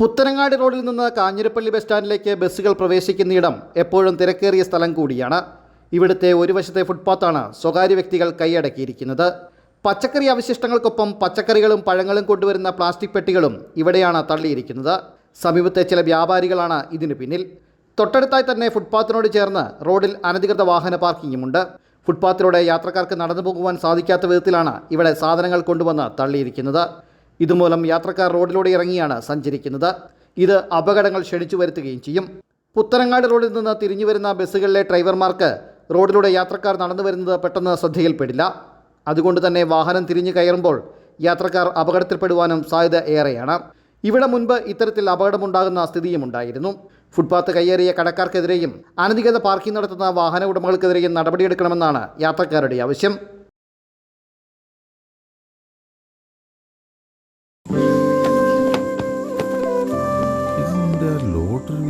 പുത്തനങ്ങാടി റോഡിൽ നിന്ന് കാഞ്ഞിരപ്പള്ളി ബസ് സ്റ്റാൻഡിലേക്ക് ബസ്സുകൾ പ്രവേശിക്കുന്നയിടം എപ്പോഴും തിരക്കേറിയ സ്ഥലം കൂടിയാണ്. ഇവിടുത്തെ ഒരു വശത്തെ ഫുട്പാത്താണ് സ്വകാര്യ വ്യക്തികൾ കൈയടക്കിയിരിക്കുന്നത്. പച്ചക്കറി അവശിഷ്ടങ്ങൾക്കൊപ്പം പച്ചക്കറികളും പഴങ്ങളും കൊണ്ടുവരുന്ന പ്ലാസ്റ്റിക് പെട്ടികളും ഇവിടെയാണ് തള്ളിയിരിക്കുന്നത്. സമീപത്തെ ചില വ്യാപാരികളാണ് ഇതിനു പിന്നിൽ. തൊട്ടടുത്തായി തന്നെ ഫുട്പാത്തിനോട് ചേർന്ന് റോഡിൽ അനധികൃത വാഹന പാർക്കിങ്ങുമുണ്ട്. ഫുട്പാത്തിലൂടെ യാത്രക്കാർക്ക് നടന്നു പോകുവാൻ സാധിക്കാത്ത വിധത്തിലാണ് ഇവിടെ സാധനങ്ങൾ കൊണ്ടുവന്ന് തള്ളിയിരിക്കുന്നത്. ഇതുമൂലം യാത്രക്കാർ റോഡിലൂടെ ഇറങ്ങിയാണ് സഞ്ചരിക്കുന്നത്. ഇത് അപകടങ്ങൾ ക്ഷണിച്ചു വരുത്തുകയും ചെയ്യും. പുത്തനങ്ങാട് റോഡിൽ നിന്ന് തിരിഞ്ഞു വരുന്ന ബസ്സുകളിലെ ഡ്രൈവർമാർക്ക് റോഡിലൂടെ യാത്രക്കാർ നടന്നു വരുന്നത് പെട്ടെന്ന് ശ്രദ്ധയിൽപ്പെടില്ല. അതുകൊണ്ട് തന്നെ വാഹനം തിരിഞ്ഞു കയറുമ്പോൾ യാത്രക്കാർ അപകടത്തിൽപ്പെടുവാനും സാധ്യത ഏറെയാണ്. ഇവിടെ മുൻപ് ഇത്തരത്തിൽ അപകടമുണ്ടാകുന്ന സ്ഥിതിയുമുണ്ടായിരുന്നു ഫുട്പാത്ത് കയ്യേറിയ കടക്കാർക്കെതിരെയും അനധികൃത പാർക്കിംഗ് നടത്തുന്ന വാഹന ഉടമകൾക്കെതിരെയും നടപടിയെടുക്കണമെന്നാണ് യാത്രക്കാരുടെ ആവശ്യം.